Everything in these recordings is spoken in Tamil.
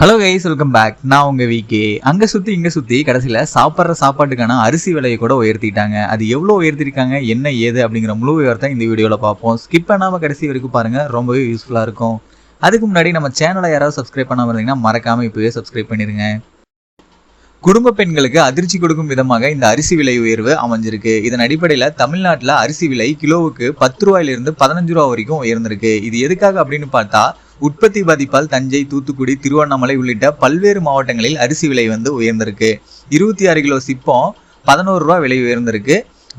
ஹலோ கைஸ் வெல்கம் பேக் நான் உங்க விகே அங்க சுத்தி இங்க சுத்தி கடைசியில சாப்பிட்ற சாப்பாட்டுக்கான அரிசி விலையை கூட உயர்த்திட்டாங்க. அது எவ்வளவு உயர்த்திருக்காங்க? என்ன ஏது? அப்படிங்கிற முழு விவரத்தை இந்த வீடியோல பார்ப்போம். ஸ்கிப் பண்ணாம கடைசி வரைக்கும் பாருங்க. ரொம்பவே யூஸ்ஃபுல்லா இருக்கும். அதுக்கு முன்னாடி நம்ம சேனலை யாராவது சப்ஸ்கிரைப் பண்ணாம இருந்தீங்கன்னா மறக்காம இப்பவே சப்ஸ்கிரைப் பண்ணிருங்க. குடும்ப பெண்களுக்கு அதிர்ச்சி கொடுக்கும் விதமாக இந்த அரிசி விலை உயர்வு அமைஞ்சிருக்கு. இதன் அடிப்படையில் தமிழ்நாட்டில் அரிசி விலை கிலோவுக்கு பத்து ரூபாயிலிருந்து பதினஞ்சு ரூபா வரைக்கும் உயர்ந்திருக்கு. இது எதுக்காக அப்படின்னு பார்த்தா உற்பத்தி பாதிப்பால் தஞ்சை தூத்துக்குடி திருவண்ணாமலை உள்ளிட்ட பல்வேறு மாவட்டங்களில் அரிசி விலை வந்து உயர்ந்திருக்கு. இருபத்தி ஆறு கிலோ சிப்பம் பதினோரு ரூபா விலை உயர்ந்திருக்கு.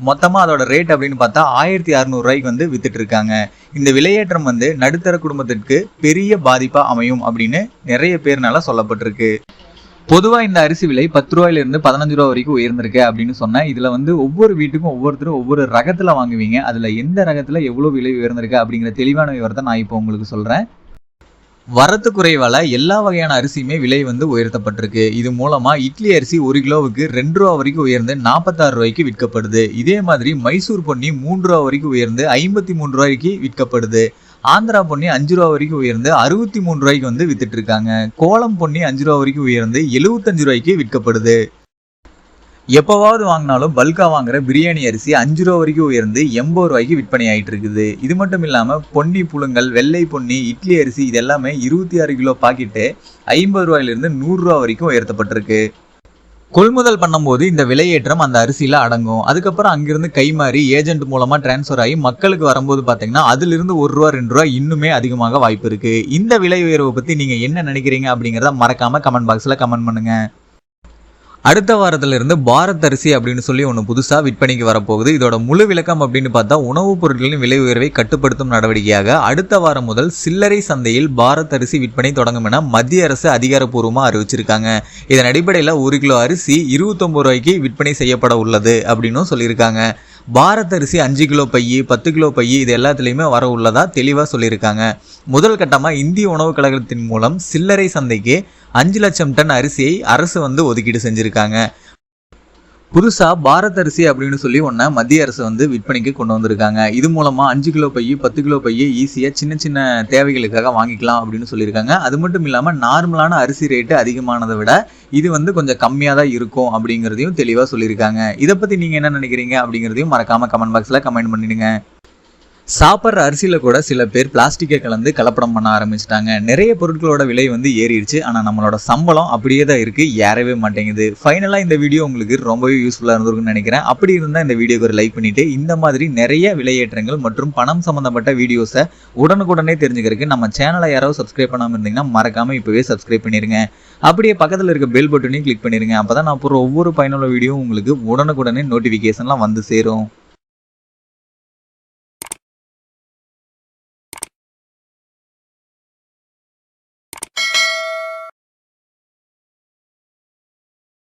மொத்தமாக அதோட ரேட் அப்படின்னு பார்த்தா ஆயிரத்தி அறநூறுரூவாய்க்கு வந்து வித்துட்டு இருக்காங்க. இந்த விலையேற்றம் வந்து நடுத்தர குடும்பத்திற்கு பெரிய பாதிப்பா அமையும் அப்படின்னு நிறைய பேர்னால சொல்லப்பட்டிருக்கு. பொதுவாக இந்த அரிசி விலை பத்து ரூபாயிலிருந்து பதினஞ்சு ரூபா வரைக்கும் உயர்ந்திருக்கு அப்படின்னு சொன்னேன் இதில் வந்து ஒவ்வொரு வீட்டுக்கும் ஒவ்வொருத்தரும் ஒவ்வொரு ரகத்தில் வாங்குவீங்க. அதில் எந்த ரகத்தில் எவ்வளோ விலை உயர்ந்திருக்கு அப்படிங்கிற தெளிவான விவரத்தை நான் இப்போ உங்களுக்கு சொல்கிறேன் வரத்து குறைவால எல்லா வகையான அரிசியுமே விலை வந்து உயர்த்தப்பட்டிருக்கு. இது மூலமா இட்லி அரிசி ஒரு கிலோவுக்கு ரெண்டு ரூபா வரைக்கும் உயர்ந்து நாற்பத்தாறு ரூபாய்க்கு விற்கப்படுது. இதே மாதிரி மைசூர் பொன்னி மூன்று ரூபா வரைக்கும் உயர்ந்து ஐம்பத்தி மூணு ரூபாய்க்கு விற்கப்படுது. ஆந்திரா பொன்னி அஞ்சு ரூபா வரைக்கும் உயர்ந்து அறுபத்தி மூணு ரூபாய்க்கு வந்து வித்துட்டு இருக்காங்க. கோலம் பொன்னி அஞ்சு ரூபா வரைக்கும் உயர்ந்து எழுபத்தஞ்சு ரூபாய்க்கு விற்கப்படுது. எப்போவாவது வாங்கினாலும் பல்காக வாங்குற பிரியாணி அரிசி அஞ்சு ரூபா வரைக்கும் உயர்ந்து எண்பது ரூபாய்க்கு விற்பனை ஆயிட்டு இருக்குது. இது மட்டும் இல்லாமல் பொன்னி புழுங்கல் வெள்ளை பொன்னி இட்லி அரிசி இது எல்லாமே இருபத்தி ஆறு கிலோ பாக்கெட்டு ஐம்பது ரூபாயிலிருந்து நூறுரூவா வரைக்கும் உயர்த்தப்பட்டிருக்கு. கொள்முதல் பண்ணும்போது இந்த விலையேற்றம் அந்த அரிசியில் அடங்கும். அதுக்கப்புறம் அங்கிருந்து கை மாறி ஏஜென்ட் மூலமாக டிரான்ஸ்ஃபர் ஆகி மக்களுக்கு வரும்போது பார்த்தீங்கன்னா அதிலிருந்து ஒரு ரூபா ரெண்டு ரூபா இன்னுமே அதிகமாக வாய்ப்பு இருக்குது இந்த விலை உயர்வை பற்றி நீங்கள் என்ன நினைக்கிறீங்க அப்படிங்கிறத மறக்காமல் கமெண்ட் பாக்ஸில் கமெண்ட் பண்ணுங்கள் அடுத்த வாரத்திலிருந்து பாரத் அரிசி அப்படின்னு சொல்லி ஒன்று புதுசாக விற்பனைக்கு வரப்போகுது. இதோட முழு விளக்கம் அப்படின்னு பார்த்தா உணவுப் பொருட்களின் விலை உயர்வை கட்டுப்படுத்தும் நடவடிக்கையாக அடுத்த வாரம் முதல் சில்லறை சந்தையில் பாரத் அரிசி விற்பனை தொடங்கும் என மத்திய அரசு அதிகாரப்பூர்வமாக அறிவிச்சிருக்காங்க. இதன் அடிப்படையில் ஒரு கிலோ அரிசி இருபத்தொம்பது ரூபாய்க்கு விற்பனை செய்யப்பட உள்ளது அப்படின்னும் சொல்லியிருக்காங்க. பாரத் அரிசி அஞ்சு கிலோ பையி பத்து கிலோ பையி இது எல்லாத்துலேயுமே வர உள்ளதா தெளிவாக சொல்லியிருக்காங்க. முதல் கட்டமாக இந்திய உணவுக் கழகத்தின் மூலம் சில்லறை சந்தைக்கு அஞ்சு லட்சம் டன் அரிசியை அரசு வந்து ஒதுக்கீடு செஞ்சுருக்காங்க. புதுசாக பாரத் அரிசி அப்படின்னு சொல்லி ஒன்றை மத்திய அரசு வந்து விற்பனைக்கு கொண்டு வந்திருக்காங்க. இது மூலமாக அஞ்சு கிலோ பைய பத்து கிலோ பைய ஈஸியாக சின்ன சின்ன தேவைகளுக்காக வாங்கிக்கலாம் அப்படின்னு சொல்லியிருக்காங்க. அது மட்டும் இல்லாமல் நார்மலான அரிசி ரேட்டு அதிகமானதை விட இது வந்து கொஞ்சம் கம்மியாக தான் இருக்கும் அப்படிங்கிறதையும் தெளிவாக சொல்லியிருக்காங்க. இதை பற்றி நீங்கள் என்ன நினைக்கிறீங்க அப்படிங்கிறதையும் மறக்காமல் கமெண்ட் பாக்ஸில் கமெண்ட் பண்ணிடுங்க. சாப்பிட்ற அரிசியில் கூட சில பேர் பிளாஸ்டிக்கை கலந்து கலப்படம் பண்ண ஆரம்பிச்சிட்டாங்க. நிறைய பொருட்களோட விலை வந்து ஏறிடுச்சு. ஆனால் நம்மளோட சம்பளம் அப்படியே தான் இருக்குது ஏறவே மாட்டேங்குது. ஃபைனலாக இந்த வீடியோ உங்களுக்கு ரொம்பவே யூஸ்ஃபுல்லாக இருந்திருக்குன்னு நினைக்கிறேன். அப்படி இருந்தால் இந்த வீடியோக்கு ஒரு லைக் பண்ணிவிட்டு இந்த மாதிரி நிறைய விலையேற்றங்கள் மற்றும் பணம் சம்மந்தப்பட்ட வீடியோஸை உடனுக்குடனே தெரிஞ்சுக்கிறதுக்கு நம்ம சேனலை யாராவது சப்ஸ்கிரைப் பண்ணாமல் இருந்தீங்கன்னா மறக்காமல் இப்போவே சப்ஸ்கிரைப் பண்ணிடுங்க அப்படியே பக்கத்தில் இருக்க பெல் பட்டனையும் கிளிக் பண்ணிடுங்க அப்போ தான் நான் போகிற ஒவ்வொரு பயனுள்ள வீடியோவும் உங்களுக்கு உடனுக்குடனே நோட்டிஃபிகேஷன்லாம் வந்து சேரும்.